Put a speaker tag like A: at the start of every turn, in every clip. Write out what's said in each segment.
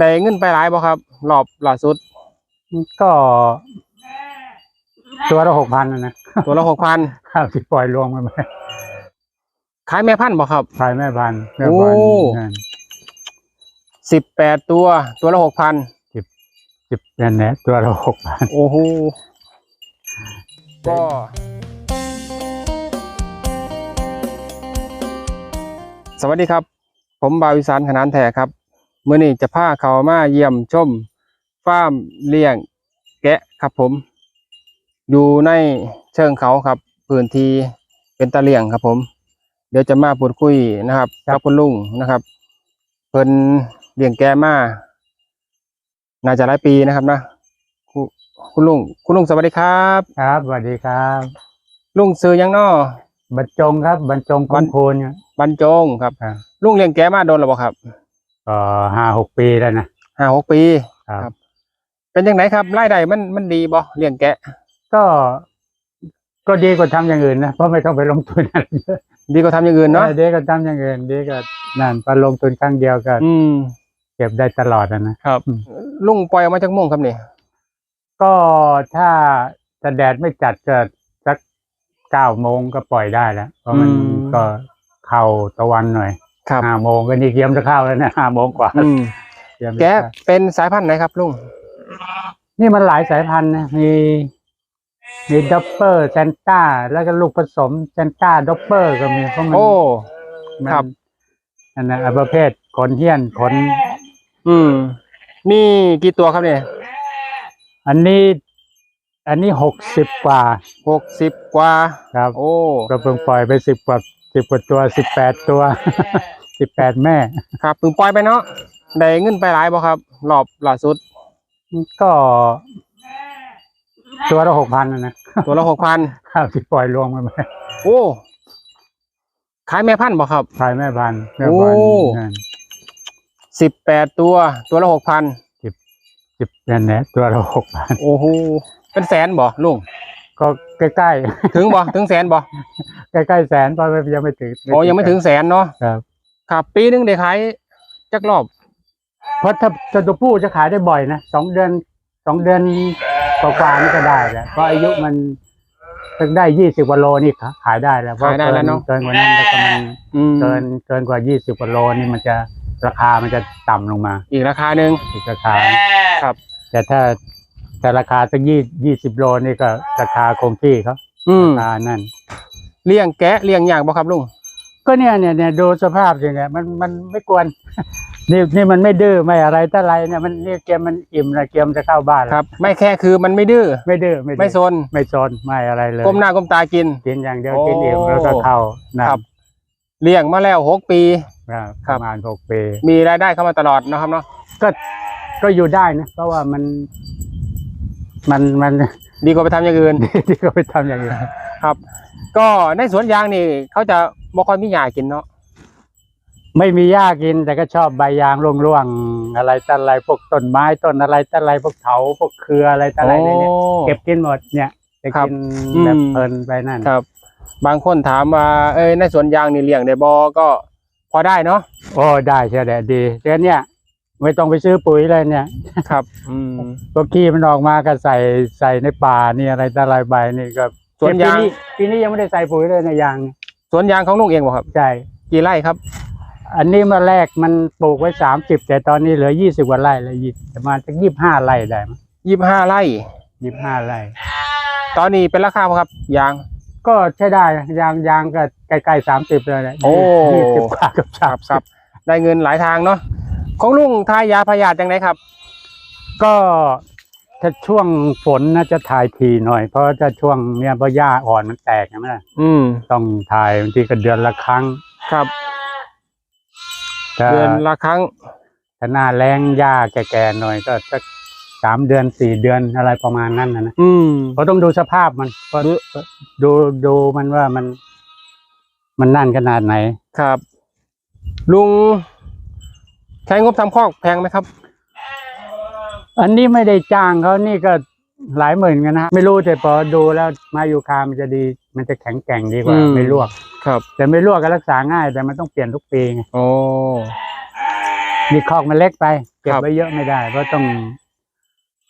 A: ได้เงินไปหลายบ่ครับรอบล่าสุด
B: ก็ตัวละหกพันนะ
A: ตัวละหกพัน
B: ข้าวที่ปล่อยรวมกันไป
A: ขายแม่พันธุ์บ่ครับ
B: ขายแม่พันธุ์แม่
A: โอ้
B: พันธุ์นั่น
A: สิบแปดตัว ตัวละหกพัน
B: สิบนั่นแหละตัวละหกพัน
A: โอ้โหก็สวัสดีครับ ผมบาวิสานขนานแท้ครับ เมื่อนี้จะพาเขามาเยี่ยมชมฟาร์มเลี้ยงแกะครับผม อยู่ในเชิงเขาครับพื้นที่เป็นตะเลี่ยงครับผม เดี๋ยวจะมาพูดคุยนะครับกับคุณลุงนะครับ เพิ่นเลี้ยงแกะมาน่าจะหลายปีนะครับนะคุณคุณลุงคุณลุงสวัสดีครับ
B: ครับสวัสดีครับ
A: ลุงซื้อหยังน้อบ
B: รรจงครับบรรจง
A: วั
B: คุ้
A: น
B: มคูณเนี่ย
A: บรรจงครับ
B: ครับ
A: ลุงเลี้ยงแกะมาโดนหรือเปล่าครับ
B: ก็ห้าหกปีแล้วนะ
A: ห้าหกปี
B: ครับ
A: ครับ เป็นยังไงครับรายได้มันมันดีบ่เลี้ยงแกะ
B: ก็ก็ดีกว่าทำอย่างอื่นนะเพราะไม่ต้องไปลงทุนอะไรเยอะ
A: ดีกว่าทำอย่างอื่นเนาะ
B: ดีกว่าทำอย่างอื่นดีกว่านั่นพอลงทุนครั้งเดียวก็
A: อืม
B: เก็บได้ตลอดอะนะครับอืม
A: ลุงปล่อยออกมาจากโม่วงครับนี่
B: ก็ถ้าจะแดดไม่จัดก็สักเก้าโมงก็ปล่อยได้แล้วเพราะมันก็เข้าตะวันหน่อย
A: ครับ
B: ห้าโมงก็นี่เกียมจะเข้าแล้วนะห้าโมงกว่า
A: อืม
B: เกียมจะ
A: แกะ
B: เข้า
A: เป็นสายพันธุ์ไหนครับลุง
B: นี่มันหลายสายพันธุ์นะมีมีด็อปเปอร์เซนต้า แล้วก็ลูกผสมเซนต้าด็อปเปอร์ก็มีเพราะมัน
A: โอ้
B: มัน
A: ครับ
B: อันนั้นอะประเภทขนเหี้ยนขน
A: อืม มีกี่ตัวครับเนี่ย
B: อันนี้ อันนี้หกสิบกว่า
A: หกสิบกว่า
B: ครับ
A: โอ้
B: ก็เพิ่งปล่อยไปสิบกว่าสิบกว่าตัวสิบแปดตัว สิบแปดแม่
A: ครับเพิ่งปล่อยไปเนาะได้เงินไปหลายบ่ครับรอบล่าสุด
B: ก็ตัวละหกพันนะ
A: ตัวละหกพัน
B: ข้าวที่ปล่อยรวมกันไป
A: โอ้ขายแม่พันธุ์บ่ครับ
B: ขายแม่พันธุ์แม่
A: โอ้
B: พันธุ์นั่น
A: สิบแปดตัวตัวละหกพัน
B: สิบนั่นแหละตัวละหกพัน
A: โอ้โหเป็นแสนบ่ลุง
B: ก็ใกล้
A: ถึงบ่ถึงแสนบ่
B: ๆใกล้ๆแสนเพราะมันยังไม่ถึง
A: โอ้ยังไม่ถึงแสนเนาะ
B: ครับ
A: ครับ ปีหนึงได้ขายจักรอบ
B: เพราะถ้าถ้าตัวผู้จะขายได้บ่อยนะสองเดือนสองเดือนกว่าๆนี่ก็ได้แล้วเพราะอายุมันถึงได้ยี่สิบกว่าโลนี่ขายได้แล้วเพราะ
A: ขายได้แล้วเนอะ
B: เกินกว่านั้นแล้วก็มัน
A: อืม
B: เกินเกินกว่ายี่สิบกว่าโลนี่มันจะราคามันจะต่ำลงมา
A: อีกราคาหนึ่ง
B: อีกราคา
A: ครับ
B: แต่ถ้าแต่ราคาสักยี่ยี่สิบโลนี่ก็ราคาคงที่เขา
A: อืม
B: ราคานั่น
A: เลี้ยงแกะเลี้ยงยากบ่ครับลุง
B: ก็เนี่ยเนี่ยเนี่ยดูสภาพอย่างเงี้ยมันมันไม่กวน นี่นี่มันไม่ดื้อไม่อะไรแต่อะไรเนี่ยมันนี่เกมมันอิ่มนะเกมจะเข้าบ้านแล้ว
A: ครับ ไม่แค่คือมันไม่ดื้อ
B: ไม่ดื้อไม่ดื้อ
A: ไม่ซน
B: ไม่ซนไม่อะไรเลย
A: ก้มหน้าก้มตากิน
B: กินอย่างเดียว
A: โอ้
B: กินอิ่มแล้วก็เข้านะครับ
A: เลี้ยงมาแล้วหกปี
B: ครับ
A: ครั
B: ป
A: บ
B: ระมาณหกปี
A: มีรายได้เข้ามาตลอดนะครับเนาะ
B: ก็ก็อยู่ได้นะเพราะว่ามัน มันมัน
A: ดีกว่าไปทำอย่างอื่น
B: ที่เขาไปทำอย่างอื่น
A: ครับ ก็ในสวนยางนี่เขาจะบ่ค่อยมีหญ้ากินเนาะ
B: ไม่มีหญ้ากินแต่ก็ชอบใบยางร่วงๆอะไรต่ออะไรพวกต้นไม้ต้นอะไรต่ออะไรพวกเถาพวกเครืออะไรต่ออะไรเนี่ยเก็บกินหมดเนี่ยจะ
A: ครับ
B: กิน
A: อืม
B: แบบเพลินไปนั่น
A: ครับ บางคนถามว่าเอ้ยในสวนยางนี่เลี้ยงได้บ่ก็พอได้เนาะ
B: โอ้ได้ใช่แหละดีเดี๋ยวเนี่ยไม่ต้องไปซื้อปุ๋ยเลยเนี่ย
A: ครับ อืม
B: ตัวขี้มันออกมาก็ใส่ใส่ในป่านี่อะไรต่ออะไรใบนี่ก็
A: สวนยาง
B: ปีนี้ปีนี้ยังไม่ได้ใส่ปุ๋ยเลยในยาง
A: สวนยางของลุงเองบ่ครับ
B: ใช่
A: กี่ไร่ครับ
B: อันนี้มาแรกมันปลูกไว้สามสิบแต่ตอนนี้เหลือยี่สิบกว่าไร่แล้วยี่ประมาณสักยี่ห้าไร่ได้มั้ง
A: ยี่ห้าไร่
B: ยี่ห้าไร่
A: ตอนนี้เป็นราคาบ่ครับ ยาง
B: ก็ใช้ได้นะยางยางก็ใกล้ๆสามสิบเลยนะ
A: โอ้
B: ยี่สิบกว่ากับสาม
A: ครับได้เงินหลายทางเนาะของลุงทายาพยาธิจังไดครับ
B: ก็ ถ้าช่วงฝนน่าจะถ่ายทีหน่อย เพราะถ้าช่วงเนี้ยเพราะหญ้าอ่อนมันแตกใช่ไหมล่ะ
A: อืม
B: ต้องถ่ายบางทีก็เดือนละครั้ง
A: ครับ
B: ถ้า
A: เดือนละครั้ง
B: ถ้าหน้าแรงหญ้าแก่ๆหน่อยก็สักสามเดือนสี่เดือนอะไรประมาณนั้นนะนะ
A: อืม
B: เพราะต้องดูสภาพมันเพราะดูดูมันว่ามัน มันนั่นขนาดไหน
A: ครับ ลุง ใช้งบทำคอกแพงไหมครับ
B: อันนี้ไม่ได้จ้างเขานี่ก็หลายหมื่นกันนะไม่รู้แต่พอดูแล้วมายูคามันจะดี มันจะแข็งแกร่งดีกว่า
A: อืม
B: ไม่ลวก
A: ครับ
B: แต่ไม่ลวกก็รักษาง่าย แต่มันต้องเปลี่ยนทุกปีไง
A: โอ้
B: มีคอกมันเล็กไปเก็บ
A: ครับ
B: ไว้เยอะไม่ได้เพราะต้อง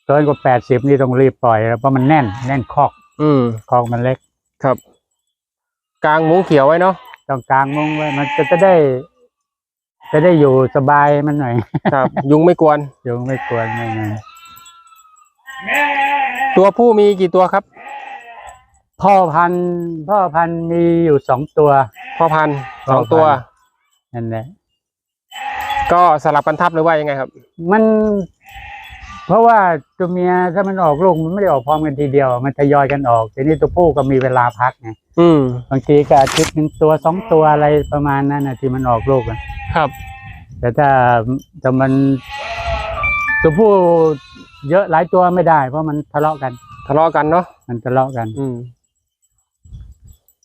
B: เกินกว่าแปดสิบนี่ต้องรีบปล่อยแล้วเพราะมันแน่นแน่นคอก
A: อืม
B: คอกมันเล็ก
A: ครับ กลางมุ้งเขียวไว้เนาะ
B: ต้องกลางมุ้งไว้มันจะจะได้ จะได้อยู่สบายมันหน่อย
A: ครับ ยุงไม่กวน
B: ยุงไม่กวนไม่ไง
A: ตัวผู้มีกี่ตัวครับ
B: พ่อพันธุ์พ่อพันธุ์มีอยู่สองตัว
A: พ่อพันธุ์ส
B: พ่
A: อ
B: องพันธุ์
A: ตัว
B: นั่นแหละ
A: ก็สลับกันทับหรือว่ายังไงครับ
B: มัน เพราะว่าตัวเมียถ้ามันออกลูกมันไม่ได้ออกพร้อมกันทีเดียว มันทยอยกันออกทีนี้ตัวผู้ก็มีเวลาพักไง
A: อืม
B: บางทีก็อาทิตย์หนึ่งตัวสองตัวอะไรประมาณนั้นนะที่มันออกลูกอะ
A: ครับ
B: แต่ถ้าถ้ามันตัวผู้เยอะหลายตัวไม่ได้ เพราะมันทะเลาะกัน
A: ทะเลาะกันเนาะ
B: มันทะเลาะกัน
A: อืม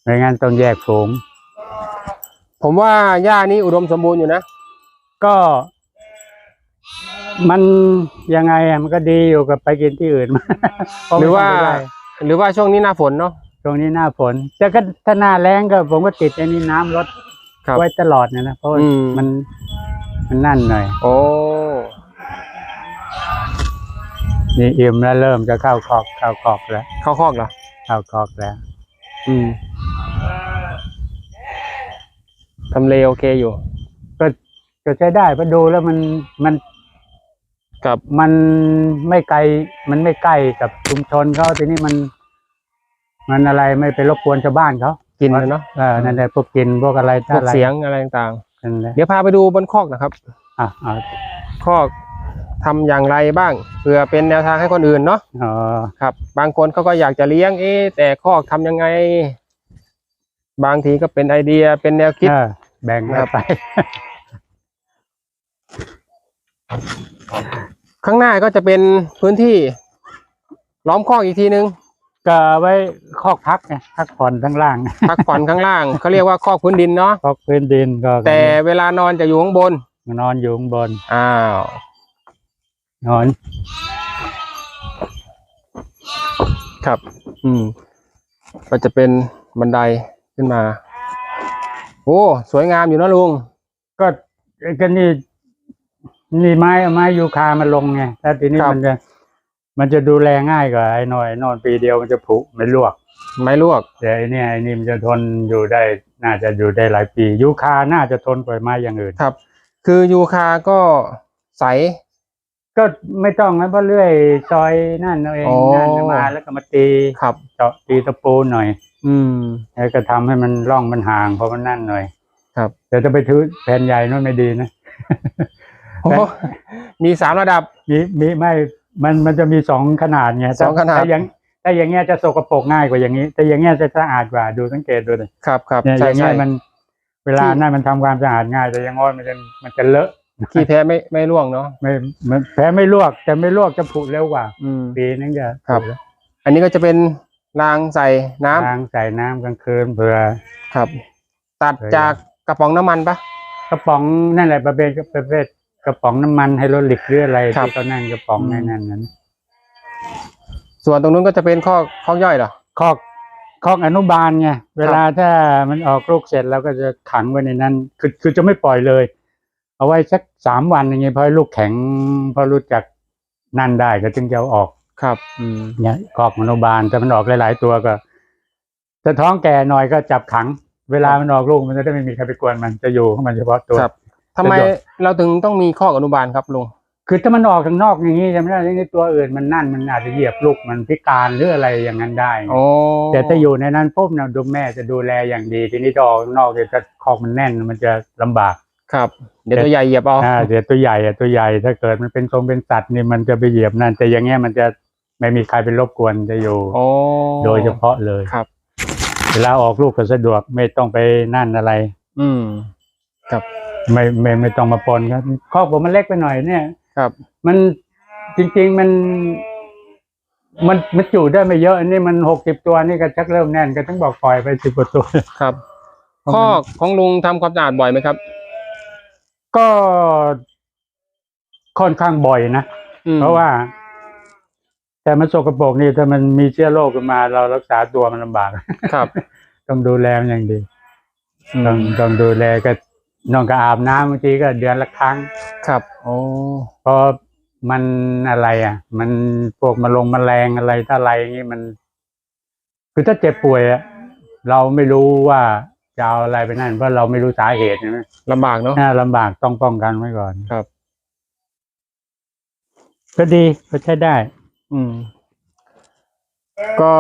B: ไม่งั้นต้องแยกฝูง
A: ผมว่าหญ้านี้อุดมสมบูรณ์อยู่นะ
B: ก็ มันยังไงอะมันก็ดีอยู่กับไปกินที่อื่นเพะ
A: หรือว่า
B: ไม่ต้งไปได้
A: หรือว่าช่วงนี้หน้าฝนเนาะ
B: ตรงนี้หน้าฝนแต่ก็ถ้าหน้าแรงก็ผมก็ติดอันนี้น้ำลด
A: ครับ
B: ไว้ตลอดนะนะเพราะว่า
A: อืม
B: มันมันนั่นหน่อย
A: โอ้
B: นี่อิ่มแล้วเริ่มจะเข้าคอกเข้าคอกแล้ว
A: เข้าคอกเหรอ
B: เข้าคอกแล้ว
A: อืมทำเลโอเคอยู่
B: ก็ก็ใช้ได้เพราะดูแล้วมันมัน
A: กับ
B: มันไม่ไกล มันไม่ใกล้กับชุมชนเขาทีนี้มัน มันอะไรไม่ไปรบกวนชาวบ้านเขา
A: กินนะเนาะ
B: เออนั่นแหละพวกกินพวกอะไร
A: พวก
B: อะไร
A: เสียงอะไรต่าง
B: นั่นแหละ
A: ๆเดี๋ยวพาไปดูบนคอกนะครับ
B: อะอะ
A: คอกทำอย่างไรบ้างเพื่อเป็นแนวทางให้คนอื่นเนาะ
B: อ๋อ
A: ครับ บางคนเขาก็อยากจะเลี้ยงเอ๊ะแต่คอกทำยังไง บางทีก็เป็นไอเดียเป็นแนวคิด
B: เออแบ่ง
A: ครั
B: กัน
A: บ
B: ไป
A: ข้างหน้าก็จะเป็นพื้นที่ล้อมคอกอีกทีนึง
B: ก็เอาไว้คอกพักไงพักผ่อนทั้งล่าง
A: พักผ่อนข้างล่างเขาเรียกว่าคอกพื้นดินเนาะ
B: คอกพื้นดินก็
A: แต่เวลานอนจะอยู่ข้างบน
B: นอนอยู่ข้างบน
A: อ้าว
B: นอน
A: ครับ อืม ก็จะเป็นบันไดขึ้นมา โอ้สวยงามอยู่นะลุง
B: ก็ก็นี่นี่ไม้เอาไม้ยูคามาลงไงแล้วทีนี้
A: ครับ
B: มันจะ มันจะดูแลง่ายกว่าไอ้หน่อยนอนปีเดียวมันจะผุไม่ลวก
A: ไม้ลวก
B: แต่ไอ้เนี่ยไอ้นี่มันจะทนอยู่ได้น่าจะอยู่ได้หลายปี ยูคาน่าจะทนกว่าไม้อย่างอื่น
A: ครับ คือยูคาก็ใส
B: ก็ไม่ต้องนะเพราะเลื่อยซอยนั่นเอาเอง
A: อ๋อ
B: นั่นเอามาแล้วก็มาตี
A: ครับ
B: เจาะตีตะปูหน่อย
A: อืม
B: แล้วก็ทำให้มันร่องมันห่างเพราะมันนั่นหน่อย
A: ครับ
B: แต่จะไปถือแผ่นใหญ่นั่นไม่ดีนะ
A: โอ้มีสามระดับ
B: มีมีไม่ มันมันจะมีสองขนาดไง
A: สองขนาด
B: ถ้อย่างถ้าอย่างเงี้ยจะสกปรกง่ายกว่าอย่างนี้ แต่อย่างเงี้ยจะสะอาดกว่าดูสังเกตดูเลย
A: ครับครับ
B: เนี่ยอ
A: ใช่
B: ย่างเงี้
A: ใช่
B: ยมัน เวลา
A: ที่
B: นั่นมันทำความสะอาดง่าย แต่อยังงอยมันจะมันจะเลอะ
A: ขี้แพ้ไม่ไม่ร่วงเนาะ
B: ไม่มันแผลไม่ลวกแต่ไม่ลวกจะผุเร็วกว่า
A: อืม
B: ปีนึงจะ
A: ครับ
B: ผุแล้ว
A: อันนี้ก็จะเป็นรางใส่น้ำ
B: ล้างใส่น้ำกลางคืนเผื่อ
A: ครับ ตัด
B: เผื่อ
A: จากกระป๋องน้ำมันปะ
B: กระป๋องนั่นแหละประเภทประเภท กระป๋องน้ำมันไฮโดรลิกหรืออะไร
A: ครับ
B: ที่เขานั่นกระป๋อง
A: อืม
B: ในนั้นนั้น
A: ส่วนตรงนู้นก็จะเป็นข้อข้อย่อยเหรอ
B: คอกคอกอนุบาลไงเวลาถ้ามันออกลูกเสร็จเราก็จะขังไว้ในนั้น คือคือจะไม่ปล่อยเลย เอาไว้สักสามวันอย่างเงี้ยพอให้ลูกแข็งพอรู้จักนั่นได้ก็จึงจะเอาออก
A: ครับ อืม
B: เนี่ยคอกอนุบาลแต่มันออกหลาย ๆ ตัวก็ถ้าท้องแก่หน่อยก็จับขัง เวลามันออกลูกมันจะได้ไม่มีใครไปกวนมันจะอยู่ของมันเฉพาะตัว
A: ครับ ทำไม
B: ประโยชน์
A: เราถึงต้องมีข้อกอนุบาลครับลุง
B: คือถ้ามันออกข้างนอกอย่างนี้จำได้ในตัวอื่นมันนั่นมันอาจจะเหยียบลูกมันพิการหรืออะไรอย่างนั้นได้
A: โอ้
B: แต่ถ้าอยู่ในนั้นปุ๊บนะดูแม่จะดูแลอย่างดีทีนี้ถ้าออกข้างนอกเดี๋ยวจะคอกมันแน่นมันจะลำบาก
A: ครับ เดี๋ยวตัวใหญ่เหยียบเอา
B: อ่าเดี๋ยวตัวใหญ่อะตัวใหญ่ถ้าเกิดมันเป็นทรงเป็นสัตว์นี่มันจะไปเหยียบนั่นแต่อย่างเงี้ยมันจะไม่มีใครเป็นรบกวนจะอยู่
A: โอ้
B: โดยเฉพาะเลย
A: ครับ
B: เวลาออกลูกก็สะดวกไม่ต้องไปนั่นอะไร
A: อืม
B: ไม่ไม่ไม่ต้องมาปนครับคอกผมมันเล็กไปหน่อยเนี่ย
A: ครับ
B: มันจริง ๆมัน มันมันจุได้ไม่เยอะอันนี้มันหกสิบตัวนี่ก็ชักเริ่มแน่นก็ต้องบอกปล่อยไปสิบกว่าตัว
A: ครับ
B: เพราะ
A: ข้อ
B: มัน
A: ของลุงทำความสะอาดบ่อยไหมครับ
B: ก็ค่อนข้างบ่อยนะ
A: อืม
B: เพราะว่า แต่มันสกปรกนี่ถ้ามันมีเชื้อโรคขึ้นมา เรารักษาตัวมันลำบาก
A: ครับ
B: ต้องดูแลมันอย่างดี
A: อืม
B: ต้องต้องดูแลก็ น้องก็อาบน้ำบางทีก็เดือนละครั้ง
A: ครับโอ้
B: เพราะมันอะไรอะ มันพวกมาลงแมลงอะไรถ้าอะไรอย่างนี้มัน คือถ้าเจ็บป่วยอะเราไม่รู้ว่าจะเอาอะไรไปนั่นเพราะเราไม่รู้สาเหตุใช่ไหม
A: ลำบากเนาะ
B: น่าลำบากต้องป้องกันไว้ก่อน
A: ครับ
B: ก็ดีก็ใช้ได้
A: อืม ก็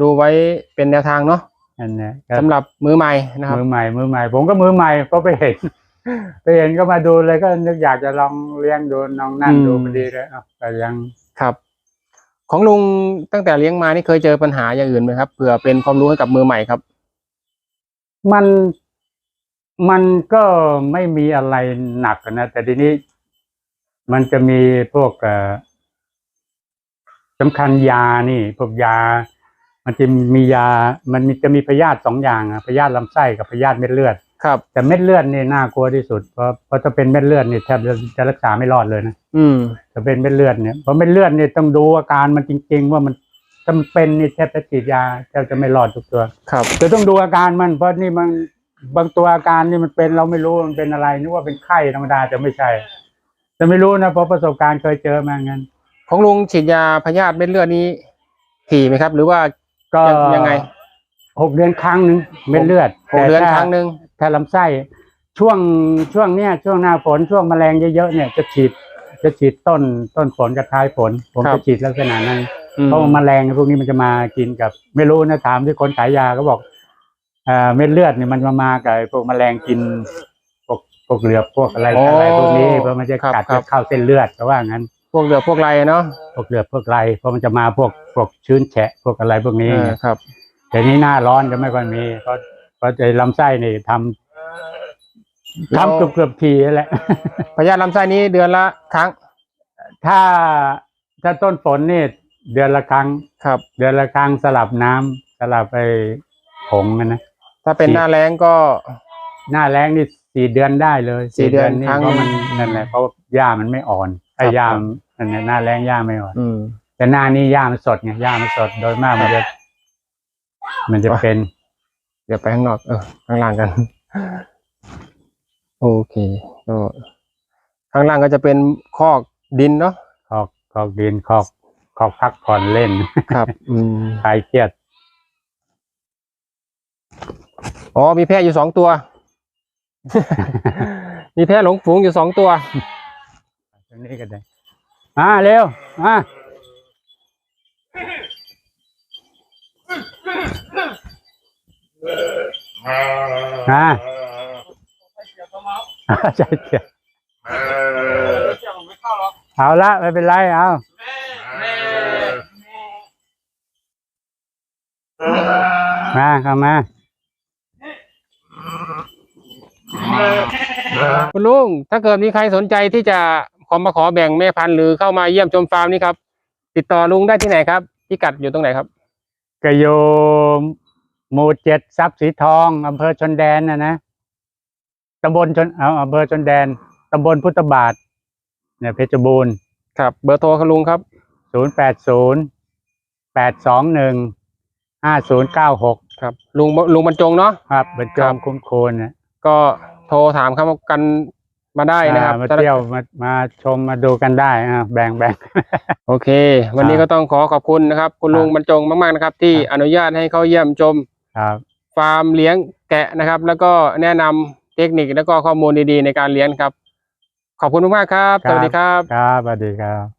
A: ดูไว้เป็นแนวทางเนาะ
B: อันเนี้ยก็
A: สำหรับมือใหม่นะครับ
B: มือใหม่มือใหม่ ผมก็มือใหม่ก็ไปเห็น ไปเห็นก็มาดูเลยก็นึกอยากจะลองเลี้ยงดูลองนั่น
A: อืม
B: ดูพอดีเลยเอ้าแต่ยัง
A: ครับ ของลุงตั้งแต่เลี้ยงมานี่เคยเจอปัญหาอย่างอื่นไหมครับเผื่อเป็นความรู้ให้กับมือใหม่ครับ
B: มันมันก็ไม่มีอะไรหนักอะนะแต่ทีนี้ มันจะมีพวกเอ่อสำคัญยานี่ พวกยา มันจะมียา มันมีจะมีพยาธิสองอย่างอะพยาธิลำไส้กับพยาธิเม็ดเลือด
A: ครับ
B: แต่เม็ดเลือดนี่น่ากลัวที่สุด เพราะเพราะถ้าเป็นเม็ดเลือดนี่แทบจะจะรักษาไม่รอดเลยนะ
A: อืม
B: ถ้าเป็นเม็ดเลือดเนี่ย เพราะเม็ดเลือดเนี่ยต้องดูอาการมันจริง ๆ ว่ามันถ้ามันเป็นนี่แทบจะฉีดยาแทบจะไม่รอดทุกตัว
A: ครับ
B: จะต้องดูอาการมัน เพราะนี่มันบางตัวอาการนี่มันเป็นเราไม่รู้มันเป็นอะไรนึกว่าเป็นไข้ธรรมดาจะไม่ใช่ จะไม่รู้นะเพราะประสบการณ์เคยเจอมางั้น
A: ของลุงฉีดยาพยาธิเม็ดเลือดนี้ถี่ไหมครับ หรือว่า
B: ก็
A: ยังยังไง
B: หกเดือนครั้งหนึ่งเม็ดเลือด
A: หกเดือน
B: แต่ถ้า
A: ครั้งหนึ่ง
B: ถ้าลำไส้ช่วงช่วงเนี้ยช่วงหน้าฝนช่วงแมลงเยอะๆเนี่ยจะฉีดจะฉีดต้นต้นฝนกับท้ายฝน ผมจะฉีดลักษณะนั้น
A: อืม
B: เพราะว่าแมลงพวกนี้มันจะมากินกับ ไม่รู้นะถามที่คนขายยาก็บอกเอ่อเม็ดเลือดเนี่ยมันมามากับไอ้พวกแมลงกินพวกพวกเหลือบพวกอะไรอะไรพวกนี้เพราะมันจะกัดจะเข้าเส้นเลือดเพราะว่างั้น
A: พวกเหลือพวกไรเนาะ
B: พวกเหลือบพวกไรเพราะมันจะมาพวกพ วกชื้นแฉะพวกอะไรพวกนี้
A: เออครับ
B: แต่นี้หน้าร้อนก็ไม่ค่อยมีเพราะเพราะไอ้ลำไส้นี่ทำทำเกือบเกือบๆทีนั่นแหละ
A: พยาธิลำไส้นี้เดือนละครั้ง
B: ถ้าถ้าต้นฝนนี่เดือนละครั้ง
A: ครับ
B: เดือนละครั้งสลับน้ำสลับไปผงนะนะ
A: ถ้าเป็น
B: ฉีด
A: หน้าแล้งก็
B: หน้าแรงนี่สี่เดือนได้เลย
A: สี่เดือน
B: นี่
A: ครั้ง
B: เพราะมันนั่นแหละเพราะว่าหญ้ามันไม่อ่อนไอ้
A: ครับ
B: หญ้ามันนั่นแหละหน้าแรงหญ้าไม่อ่อน
A: อืม
B: แต่หน้านี้หญ้ามันสดไงหญ้ามันสดโดยมากมันจะ มันจะเป็น
A: เดี๋ยวไปข้างนอกเออข้างล่างกัน โอเคก็ข้างล่างก็จะเป็นคอกดินเนาะ
B: คอกคอกดินคอกคอกพักผ่อนเล่น
A: ครับ อืม
B: คลายเครียด
A: อ๋อมีแพะอยู่สองตัว มีแพะหลงฝูงอยู่สองตัว
B: ตรงนี้ก็ได้มาเร็วมา มาใช่เกี่ยวเอาละไม่เป็นไรเอามาเข้ามา
A: คุณลุงถ้าเกิดมีใครสนใจที่จะขอมาขอแบ่งแม่พันธุ์หรือเข้ามาเยี่ยมชมฟาร์มนี่ครับ ติดต่อลุงได้ที่ไหนครับพิกัดอยู่ตรงไหนครับ
B: กโยม หมู่เจ็ดทรัพย์สีทองอำเภอชนแดนนะนะตำบลชนเอาอำเภอชนแดนตำบลพุทธบาท เนี่ยเพชรบูรณ์
A: ครับ เบอร์โทรคุณลุงครับ
B: ศูนย์แปดศูนย์แปดสองหนึ่งห้าศูนย์เก้าหก
A: ครับลุงลุงบรรจงเนาะ
B: ครับบรรจ
A: ครั
B: ง
A: บ
B: คุ้มโคนนะ
A: ก็โทรถามเข้ามากันมาได้นะครับ
B: อ่ามาเที่ยวมามาชมมาดูกันได้อ่าแบ่งแบ่ง
A: โอเค วันนี้
B: ครับ
A: ก็ต้องขอขอบคุณนะครับ คุณลุง
B: ครับ
A: บรรจงมากๆนะครับ ที่
B: ครับ
A: อนุญาตให้เข้าเยี่ยมชม
B: ครับ
A: ฟาร์มเลี้ยงแกะนะครับ แล้วก็แนะนำเทคนิคแล้วก็ข้อมูลดีๆในการเลี้ยงครับ ขอบคุณมากๆครับ สวัสดีครับ
B: ครับสวัสดีครับ